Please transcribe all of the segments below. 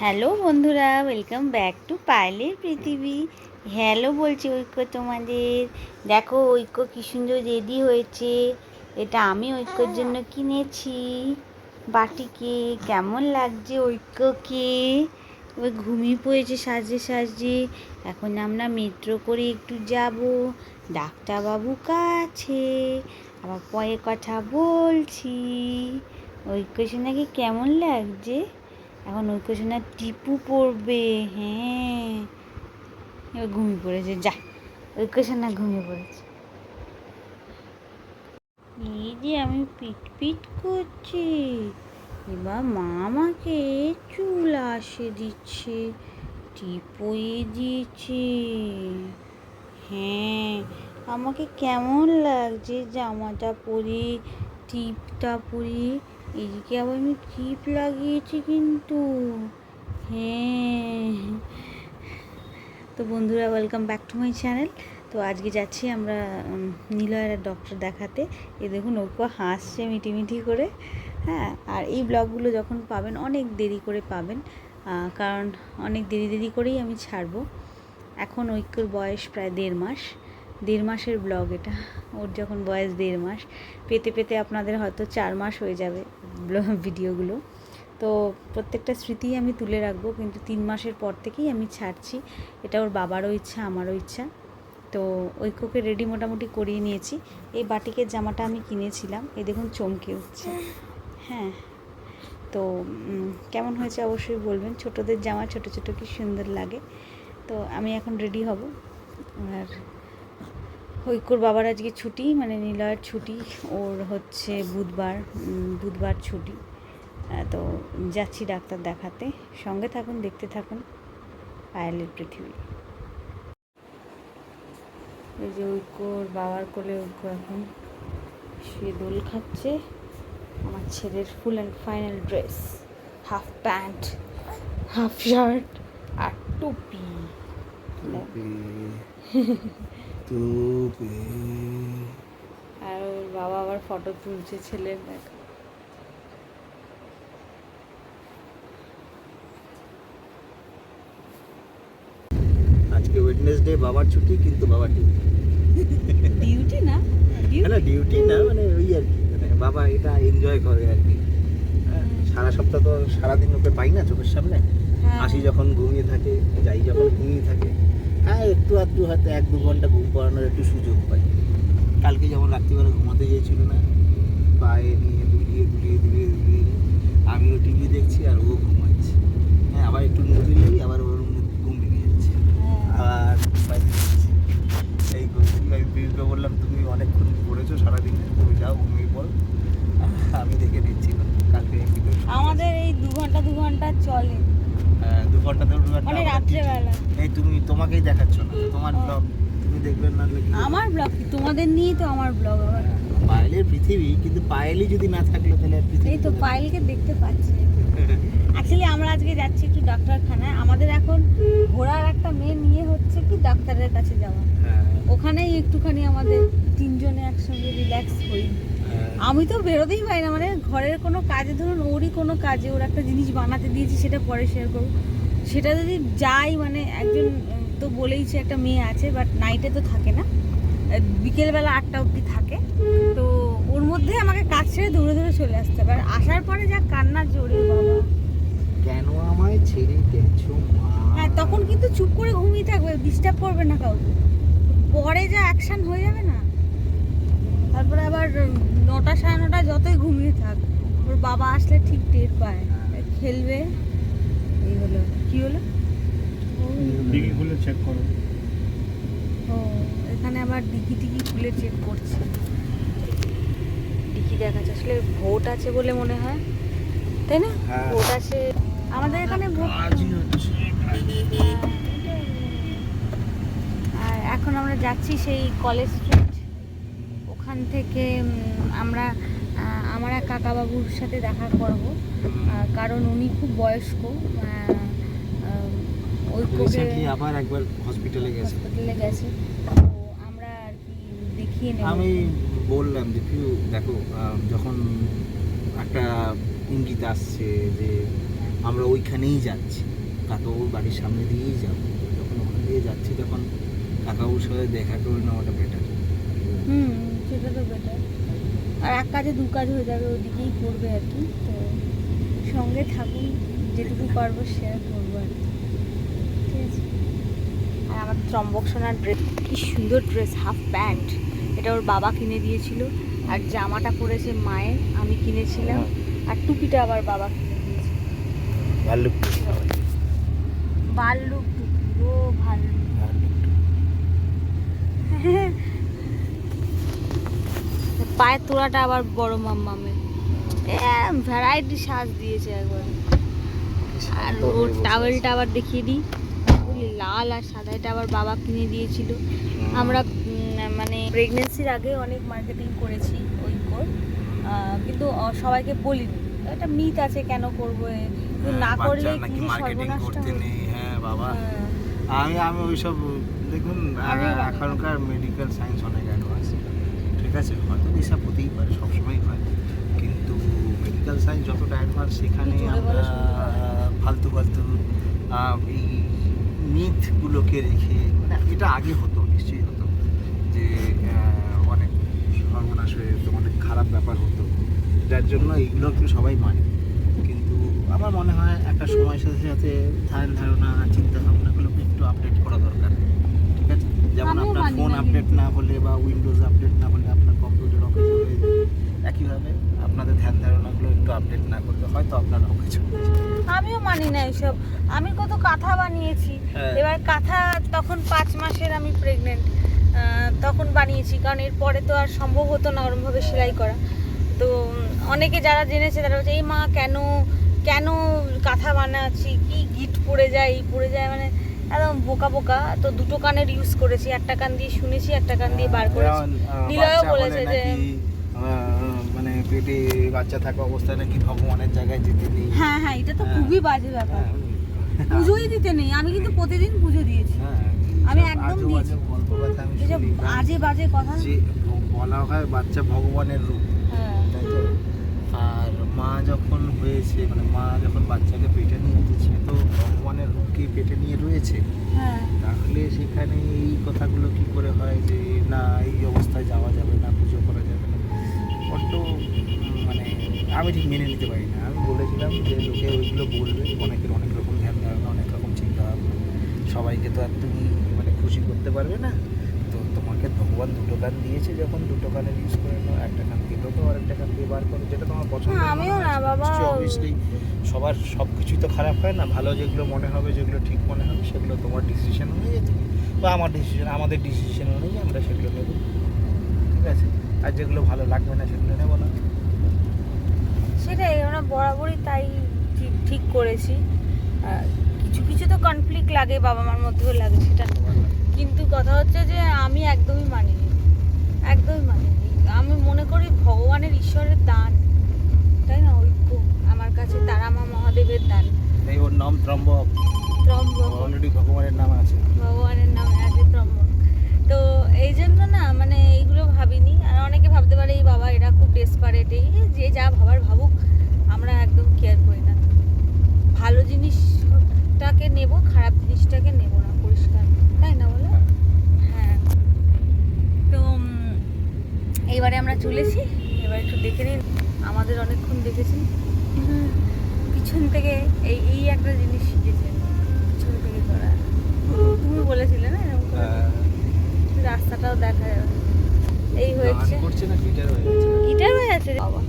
Hello বন্ধুরা welcome back two পায়েলের পৃথিবী। হ্যালো বলছি ঐক্য তোমাদের। দেখো ঐক্য কি সুন্দর রেডি হয়েছে। এটা আমি ঐক্যর জন্য কিনেছি। বাটিকে কেমন লাগছে ঐক্যকে? ওই ঘুমিয়ে পড়েছে সাজে সাজে। এখন আমরা মেট্রো করে একটু যাব। ডাক্তারবাবু কাছে। আবার পরে কথা বলছি। ঐক্য নাকি কেমন লাগছে? এখন ঐক্যসোনা টিপু পড়বে হ্যাঁ। এবার ঘুমিয়ে পড়েছে, যা। ঐক্যসোনা ঘুমিয়ে পড়েছে। এই যে আমি পিট পিট করছি, এবার মা আমাকে চুল আসে দিচ্ছে টিপয়ে দিয়েছে। হ্যাঁ আমাকে কেমন লাগছে জামাটা পরে, টিপটা পরে? এদিকে আবার আমি টিপ লাগিয়েছি কিন্তু। হ্যাঁ। তো বন্ধুরা welcome back to my channel তো আজকে যাচ্ছি আমরা নিলয়ের ডক্টর দেখাতে। এ দেখুন ওকে হাসছে মিটিমিটি করে। হ্যাঁ আর এই ব্লগগুলো যখন পাবেন, অনেক দেরি করে পাবেন। কারণ অনেক দেরি দেরি করেই আমি ছাড়বো। এখন ঐক্যর বয়স প্রায় দেড় মাস। দেড় মাসের ব্লগ এটা। ওর যখন বয়স দেড় মাস, পেতে পেতে আপনাদের হয়তো চার মাস হয়ে যাবে ভিডিওগুলো তো প্রত্যেকটা স্মৃতি আমি তুলে রাখব, কিন্তু তিন মাসের পর থেকেই আমি ছাড়ছি। এটা ওর বাবারও ইচ্ছা, আমারও ইচ্ছা। তো ঐক্যকে রেডি মোটামুটি করিয়ে নিয়েছি। এই বাটিকের জামাটা আমি কিনেছিলাম। এই দেখুন চমকে উঠছে। হ্যাঁ। তো কেমন হয়েছে অবশ্যই বলবেন। ছোটদের জামা ছোট ছোট কি সুন্দর লাগে। তো আমি এখন রেডি হব। আর ঐক্যর বাবার আজকে ছুটি মানে নিলয়ের ছুটি ওর হচ্ছে বুধবার বুধবার ছুটি। তো যাচ্ছি ডাক্তার দেখাতে। সঙ্গে থাকুন দেখতে থাকুন পায়েলের পৃথিবী। এই যে ঐক্যর বাবার কোলে ঐক্য এখন সে দোল খাচ্ছে। আমার ছেলের full and final dress half pant half shirt আর টুপি। টুপি। আর ওর বাবা আবার ফটো তুলছে ছেলের দেখ। আজকে ওয়েডনেসডে বাবার ছুটি কিন্তু বাবার ডিউটি ডিউটি না? না ডিউটি না মানে ওই আর কি। মানে বাবা এটা এনজয় করে আর কি। হ্যাঁ, সারা সপ্তাহ তো সারাদিন ওকে পাই না চোখের সামনে। হ্যাঁ। আসি যখন ঘুমিয়ে থাকে যাই যখন ঘুমিয়ে থাকে। হ্যাঁ একটু আধটু হয়তো এক দু ঘণ্টা ঘুম পড়ানোর একটু সুযোগ পাই। কালকে যেমন রাত্রিবেলা ঘুমাতে গিয়েছিল না পায়ে নিয়ে দুলিয়ে দুলিয়ে দুলিয়ে দুলিয়ে আমিও টিভি দেখছি আর ও ঘুমাচ্ছে। হ্যাঁ আবার একটু লাগি আবার ওর ঘুম ভেঙে যাচ্ছে। আর। এই আমি বললাম তুমি অনেকক্ষণ পড়েছো সারাদিন তুমি যাও ঘুমিয়ে পড়ো। আমি দেখে নিচ্ছি কালকে। আমাদের এই দু ঘণ্টা দু ঘণ্টা চলে। হ্যাঁ, দু ঘণ্টা আমরা রাত্রেবেলা। এই তুমি তোমাকেই দেখাচ্ছ না তোমার ব্লগ তুমি দেখবে না? আমার ব্লগ তোমাদের নিয়েই তো আমার ব্লগ আবার। হ্যাঁ, পায়েলের পৃথিবী কিন্তু পায়েলই যদি না থাকলে তাহলে পৃথিবী এই তো পায়েলকে দেখতে পাচ্ছি। অ্যাকচুয়ালি আমরা আজকে যাচ্ছি একটু ডাক্তারখানায়। আমাদের এখন ঘোরার একটা মেয়ে নিয়ে হচ্ছে কি ডাক্তারের কাছে যাওয়া। হ্যাঁ, ওখানেই একটুখানি আমাদের তিনজনে একসঙ্গে রিল্যাক্স হই হ্যাঁ, আমি তো বেরোতেই পারি না মানে ঘরের কোনো কাজে ধরুন ওরই কোনো কাজে ওর একটা জিনিস বানাতে দিয়েছি সেটা পরে শেয়ার করব। সেটা যদি যাই মানে একজন তো বলেইছে একটা মেয়ে আছে বাট নাইটে তো থাকে না। বিকেলবেলা আটটা অবধি থাকে। তো ওর মধ্যে আমাকে কাজ ছেড়ে দৌড়ে দৌড়ে চলে আসতে হবে আর আসার পরে যা কান্না জোরে বাবা। কেন আমায় ছেড়ে গেছো হ্যাঁ তখন কিন্তু চুপ করে ঘুমিয়ে থাকবে ডিস্টার্ব করবে না কাউকে। পরে যা অ্যাকশন হয়ে যাবে না। তারপরে আবার নটা সাড়ে নটা যতই ঘুমিয়ে থাক ওর বাবা আসলে ঠিক টের পায়। খেলবে। এই হলো কি হলো? ডিগি খুলে চেক করো। ও এখানে আবার খুলে চেক করছে। আসলে ভোট আছে বলে মনে হয় তাই না? হ্যাঁ। ভোট আছে। আমাদের এখানে ভোট আর এখন আমরা যাচ্ছি সেই কলেজ স্ট্রিট। ওখান থেকে আমরা আমার এক কাকাবাবুর সাথে দেখা করব। কারণ উনি খুব বয়স্ক রিসেন্টলি আবার একবার হসপিটালে গেছে। হসপিটালে গেছে। তো আমরা আর কি দেখিয়ে নেব। আমি বললাম যে পিউ দেখো যখন একটা ইঙ্গিত আসছে যে আমরা ওইখানেই যাচ্ছি কাকাবাবুর বাড়ির সামনে দিয়েই যাব। যখন ওখান দিয়ে যাচ্ছি তখন কাকাবাবুর সাথে দেখা করে নেওয়াটা বেটার হুম বেটার আর এক কাজে দু কাজ হয়ে যাবে ওদিকেই পড়বে আর কি। তো সঙ্গে থাকুন যেটুকু পারব সেটা করব আর কি। ঠিক আছে? আর আমার ত্রম্বক সোনার ড্রেস কি সুন্দর ড্রেস হাফ প্যান্ট এটা ওর বাবা কিনে দিয়েছিল আর জামাটা পরেছে মায়ের আমি কিনেছিলাম। আর টুপিটা আবার বাবা কিনে দিয়েছে। ভাল্লুক ভাল্লুক টুপি ও ভাল্লুক পায়ের তোড়াটা আবার বড় মাম্মামের। ভ্যারাইটি সাজ দিয়েছে একবার। আর ওর টাওয়েলটা আবার দেখিয়ে দিই। লাল আর সাদা এটা আবার বাবা কিনে দিয়েছিল। আমরা মানে প্রেগনেন্সির আগে অনেক মার্কেটিং করেছি ওই কোর। কিন্তু সবাইকে বলিনি। একটা মিথ আছে কেন করব না করলে হ্যাঁ, নাকি কি সর্বনাশটা হ্যাঁ। বাবা। হ্যাঁ। আমি আমি ওইসব দেখুন। এখনকার মেডিকেল সায়েন্স অনেক অ্যাডভান্স ঠিক আছে হয়তো এসব হতেই পারে সবসময় হয়। কিন্তু মেডিকেল সায়েন্স যতটা অ্যাডভান্স সেখানে আমরা ফালতু ফালতু এই মিথগুলোকে রেখে মানে এটা আগে হতো নিশ্চয়ই হতো যে অনেক সর্বনাশ হয়ে যেত অনেক খারাপ ব্যাপার হতো। যার জন্য এইগুলো একটু সবাই মানে। কিন্তু আমার মনে হয় একটা সময়ের সাথে সাথে ধ্যান ধারণা চিন্তা ভাবনাগুলোকে একটু আপডেট করা দরকার ঠিক আছে? যেমন আপনার ফোন আপডেট না হলে বা উইন্ডোজ আপডেট না আপনার হয়ে যায় একইভাবে আপনাদের ধ্যান ধারণাগুলো একটু আপডেট না করলে হয়তো আপনার অকেজ হয়ে আমিও মানি না এসব। আমি কত কাঁথা বানিয়েছি। হ্যাঁ। এবার কাঁথা তখন পাঁচ মাসের আমি প্রেগনেন্ট তখন বানিয়েছি। কারণ এরপরে তো আর সম্ভব হতো না ওরমভাবে সেলাই করা। তো অনেকে যারা জেনেছে তারা বলছে এই মা কেন কেন কাঁথা বানাচ্ছি? কি গিট পড়ে যায় এই পড়ে যায়? মানে একদম বোকা বোকা। তো দুটো কানের ইউজ করেছি একটা কান দিয়ে শুনেছি একটা কান দিয়ে বার করেছি। নিলয়ও বলেছে যে মানে পেটে বাচ্চা থাকা অবস্থায় নাকি ভগবানের জায়গায় যেতে নেই। হ্যাঁ হ্যাঁ এটা তো হ্যাঁ। খুবই বাজে ব্যাপার। হ্যাঁ, পুজোই দিতে নেই আমি কিন্তু প্রতিদিন পুজো দিয়েছি। হ্যাঁ, আমি একদম দিয়েছি। আজে বাজে কথা। বলা হয় বাচ্চা ভগবানের রূপ। আর মা যখন হয়েছে মানে মা যখন বাচ্চাকে পেটে নিয়ে এসেছে তো ভগবানের রূপকে পেটে নিয়ে রয়েছে। হ্যাঁ। তাহলে সেখানে এই কথাগুলো কি করে হয় যে না এই অবস্থায় যাওয়া যাবে না পুজো করা যাবে না। বড্ড মানে আমি ঠিক মেনে নিতে পারি না। আমি বলেছিলাম যে লোকে ওইগুলো বলবে অনেকের অনেক রকম ধ্যান ধারণা অনেক রকম চিন্তা ভাবনা। সবাইকে তো আর তুমি মানে খুশি করতে পারবে না। তো তোমাকে ভগবান দুটো কান দিয়েছে যখন দুটো কানের ইউজ করে নাও একটা কান দিলেও তো আরেকটা কান দিয়ে বার করো যেটা তোমার পছন্দ হ্যাঁ, আমিও না বাবা। অবভিয়াসলি সবার সব কিছুই তো খারাপ হয় না ভালো যেগুলো মনে হবে যেগুলো ঠিক মনে হবে সেগুলো তোমার ডিসিশন অনুযায়ী তুমি বা আমার ডিসিশন আমাদের ডিসিশন অনুযায়ী আমরা সেগুলো নেব। ঠিক আছে? আর যেগুলো ভালো লাগবে না সেগুলো নেব না। সেটাই আমরা বরাবরই তাই ঠিক ঠিক করেছি। আর কিছু কিছু তো কনফ্লিক্ট লাগে বাবা মার মধ্যেও লাগে সেটা। কিন্তু কথা হচ্ছে যে আমি একদমই মানিনি। একদমই মানিনি। আমি মনে করি ভগবানের ঈশ্বরের দান। তাই না? ঐক্য আমার কাছে তারামা মহাদেবের দান। এই ওর নাম ত্রম্বক। ত্রম্বক। অলরেডি ভগবানের নাম আছে। ভগবানের নামে আছে ত্রম্বক। তো এই জন্য না মানে এইগুলো ভাবিনি। আর অনেকে ভাবতে পারে এই বাবা এরা খুব ডেসপারেট এই যে যা ভাবার ভাবুক আমরা একদম কেয়ার করি না। ভালো জিনিসটাকে নেব খারাপ জিনিসটাকে নেব না পরিষ্কার তাই না বলো হ্যাঁ তো উম, এইবারে আমরা চলেছি। এবার একটু দেখে নিন আমাদের অনেকক্ষণ দেখেছি পিছন থেকে এই এই একটা জিনিস শিখেছেন পিছন থেকে করা। তুমি বলেছিলে না এরকম হ্যাঁ। রাস্তাটাও দেখা যাবে এই হয়েছে। গিটার হয়ে আছে বাবা?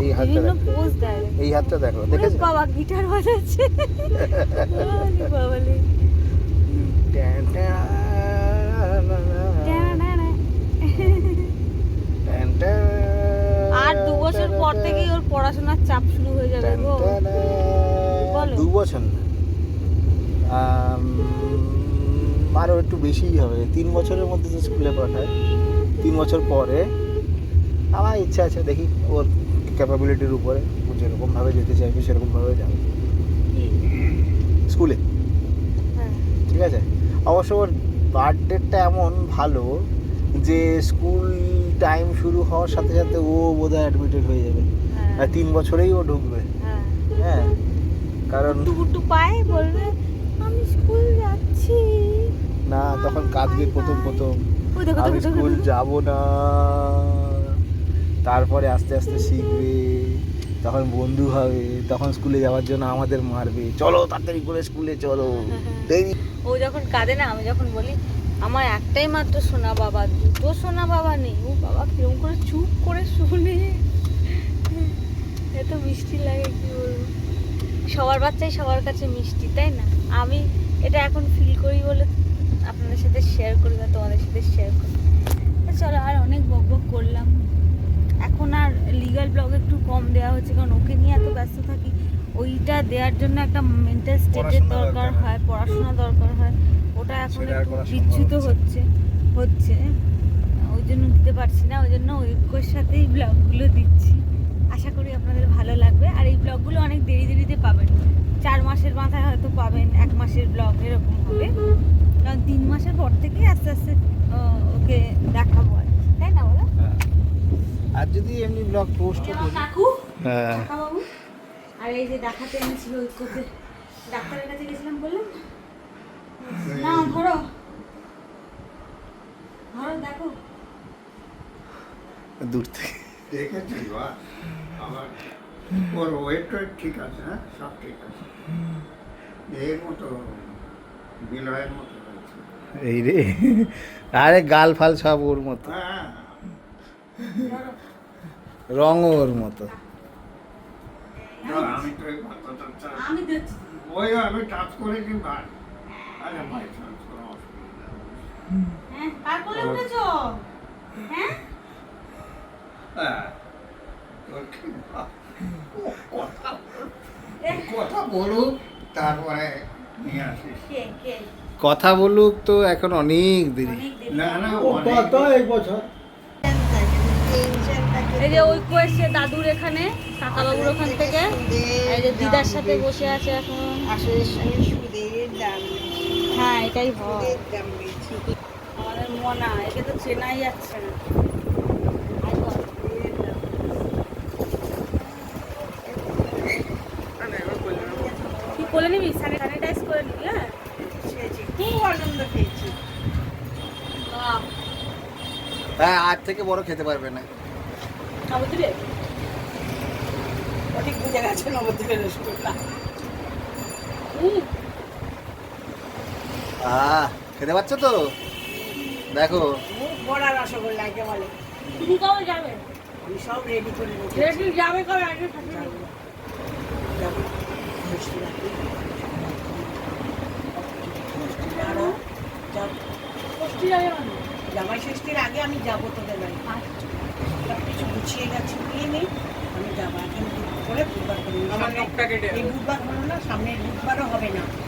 এই হাতটা পোজ দেয়। রে। এই হাতটা দেখো ওরে দেখেছ? বাবা গিটার বাজাচ্ছে। ওরে বছর পর থেকেই ওর পড়াশোনার চাপ শুরু হয়ে যাবে গো। বলো। দু বছর না। আরও একটু বেশিই হবে। তিন বছরের মধ্যে তো স্কুলে পাঠায় তিন বছর পরে আমার ইচ্ছা আছে দেখি ওর ক্যাপাবিলিটির উপরে ও যেরকমভাবে যেতে চাইবে সেরকমভাবে যাবে। স্কুলে। হ্যাঁ। ঠিক আছে? অবশ্য ওর বার্থডেটা এমন ভালো যে স্কুল টাইম শুরু হওয়ার সাথে সাথে ও বোধহয় অ্যাডমিটেড হয়ে যাবে। হ্যাঁ। আর তিন বছরেই ও ঢুকবে। হ্যাঁ। হ্যাঁ। কারণ গুট্টু পায়ে বলবে আমি স্কুল যাচ্ছি। না তখন কাঁদবে প্রথম প্রথম। আমি স্কুল যাব না। তারপরে আস্তে আস্তে শিখবে। তখন বন্ধু হবে। তখন স্কুলে যাওয়ার জন্য আমাদের মারবে। চলো তাড়াতাড়ি করে স্কুলে চলো। দেরি। ও যখন কাঁদে না আমি যখন বলি আমার একটাই মাত্র সোনা বাবা দুটো সোনা বাবা নেই। ও বাবা কিরম করে চুপ করে শুনে এত মিষ্টি লাগে কি বলব? সবার বাচ্চাই সবার কাছে মিষ্টি তাই না? আমি এটা এখন ফিল করি বলে আপনাদের সাথে শেয়ার করি বা তোমাদের সাথে শেয়ার করি। চলো আর অনেক বক বক করলাম। এখন আর লিগাল ব্লগ একটু কম দেওয়া হচ্ছে কারণ ওকে নিয়ে এত ব্যস্ত থাকি। ওইটা দেওয়ার জন্য একটা মেন্টাল স্টেটের দরকার দরকার। হয় পড়াশোনা দরকার হয়। ওটা এখন বিচ্যুত হচ্ছে হচ্ছে ওই জন্য দিতে পারছি না ওই জন্য ঐক্যর সাথেই ব্লগগুলো দিচ্ছি। আশা করি আপনাদের ভালো লাগবে। আর এই ব্লগগুলো অনেক দেরি দেরিতে পাবেন। চার মাসের মাথায় হয়তো পাবেন এক মাসের ব্লগ এরকম হবে। কারণ তিন মাসের পর থেকেই আস্তে আস্তে ওকে দেখাবো আর তাই না বলো? আর যদি এমনি ব্লগ পোস্ট করি? কাকু হ্যাঁ। আর এই যে দেখাতে এনেছিল ঐক্যকে ডাক্তারের কাছে গেছিলাম বললাম না ধরো। ধরো দেখো। দূর থেকে। দেখেছি আমার ওর ওয়েট টোয়েট ঠিক আছে হ্যাঁ? সব ঠিক আছে। এর মতো বিলয়ের মতো এই রে আরে গাল ফাল সব ওর মতো। হ্যাঁ রঙ ওর মতো। আমি তো ওই আমি টাচ করে কি কথা বলুক তারপরে নিয়ে আসিস কে কে? কথা বলুক তো এখন অনেক দেরি। না না কত এই বছর? এই যে ঐক্য এসছে দাদুর এখানে কাকাবাবুর ওখান থেকে। এই যে দিদার সাথে বসে আছে এখন। আসলে সুদের দাম হ্যাঁ এটাই হয়। আমাদের মনা একে তো চেনাই যাচ্ছে না। কি করে নিবি? স্যানিটাইজ করে নিবি হ্যাঁ? খুব আনন্দ পেয়েছি বাহ, হ্যাঁ আজ থেকে বড় খেতে পারবে না। নবদ্বীপে? অনেক বুঝে গেছে নবদ্বীপের রসগোল্লা হুম, আহ খেতে পারছ তো? দেখো। ভরা রসগোল্লা একে বলে। তুমি কবে যাবে? আমি সব রেডি করে রেখেছি। রেডি যাবে কবে? আগে মানে? জামাই ষষ্ঠীর আগে আমি যাব তোদের বাড়ি। সব কিছু গুছিয়ে গেছে নিয়ে নেই আমি যাব। এখন করে বুধবার করে। নেব। সামনে- এই বুধবার হলো না সামনের বুধবারও হবে না।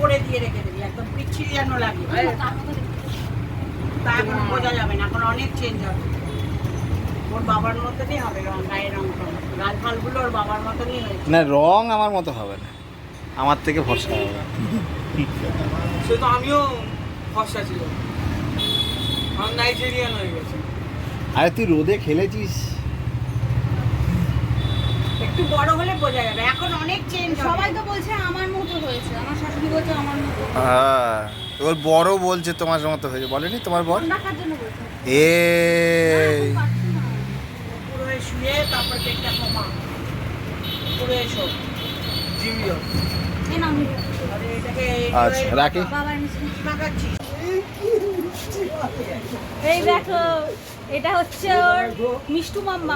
করে দিয়ে রেখে দিবি একদম পিচ্ছিল যেন লাগে। তা এখন বোঝা যাবে না এখন অনেক চেঞ্জ হবে। ওর বাবার মতনই হবে রং গায়ের রং টং গাল ফালগুলো ওর বাবার মতনই হয়েছে। না রং আমার মতো হবে না। আমার থেকে ভরসা হবে সে তো আমিও ছিল আমার নাইজেরিয়ান হয়ে গেছে। আরে তুই রোদে খেলেছিস? একটু বড় হলে বোঝা যাবে। এখন অনেক চেঞ্জ সবাই তো বলছে আমার মতো হয়েছে। আমার শাশুড়ি বলছে আমার মতো হ্যাঁ ওর বড় বলছে তোমার মতো হয়েছে। বলেনি তোমার রাখার জন্য বলছে? এই এখন পারছি পুরো শুয়ে তারপর পেটটা কমা পুরো এসো। জিমিও। এই নাও আরে এটাকে আচ্ছা রাখি। এই দেখো এটা হচ্ছে ওর মিষ্টু মাম্মা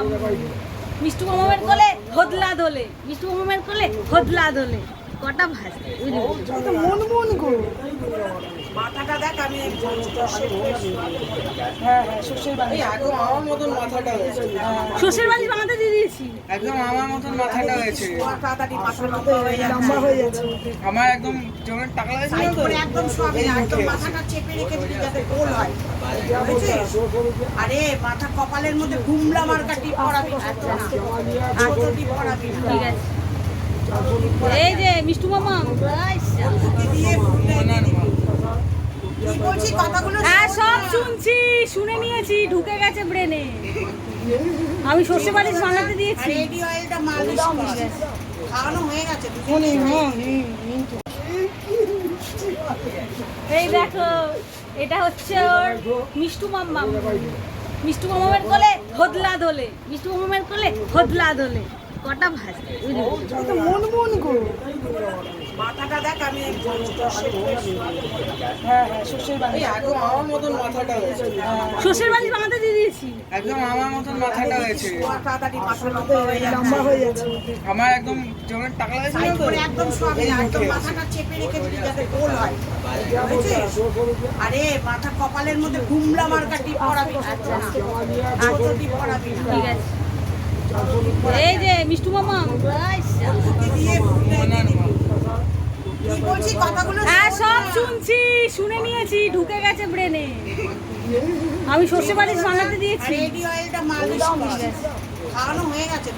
মিষ্টু মামামের কোলে হদলা দোলে। মিষ্টু মামামের কোলে হদলা দোলে। কটা ভাজ মন মন গো মাথাটা দেখ আমি হ্যাঁ হ্যাঁ সর্ষের বালি। বানাতে দিয়ে দিয়েছি। একদম আমার মতন মাথাটা হয়েছে। হয়ে হয়ে আমার একদম যেমন টাকা একদম একদম মাথাটা চেপে রেখে দিবি যাতে গোল হয় আরে মাথা কপালের মধ্যে ঘুমলা মার্কা টিপ টিপ পরাবি ঠিক আছে। এই যে মিষ্টু মামা। দিয়ে ফুলে না, না, না। কি বলছি কথাগুলো হ্যাঁ সব শুনছি শুনে নিয়েছি ঢুকে গেছে ব্রেনে আমি সর্ষে বালিশ বানাতে দিয়েছি। এই দেখো এটা হচ্ছে ওর মিষ্টু মাম্মা মিষ্টু মামামের কোলে হদলা দোলে। মিষ্টু মামামের কোলে হদলা দোলে। কটা মন মন গো মাথাটা দেখ আমি হ্যাঁ হ্যাঁ এই একদম আমার মতন মাথাটা হয়েছে। দিয়ে দিয়েছি। একদম আমার মতন মাথাটা হয়েছে। লম্বা হয়ে যাচ্ছে। হয়ে আমার একদম যেমন টাকা তো একদম একদম মাথাটা চেপে রেখে দিবি যাতে গোল হয়। আরে মাথা কপালের মধ্যে ঘুমলা মার্কা টিপ পরাবি না। ছোট টিপ পরাবি না। ঠিক আছে। এই যে মিষ্টু মামা। হ্যাঁ সব শুনছি শুনে নিয়েছি ঢুকে গেছে ব্রেনে আমি সর্ষে বালিশ বানাতে দিয়েছি। হয়ে। গেছে।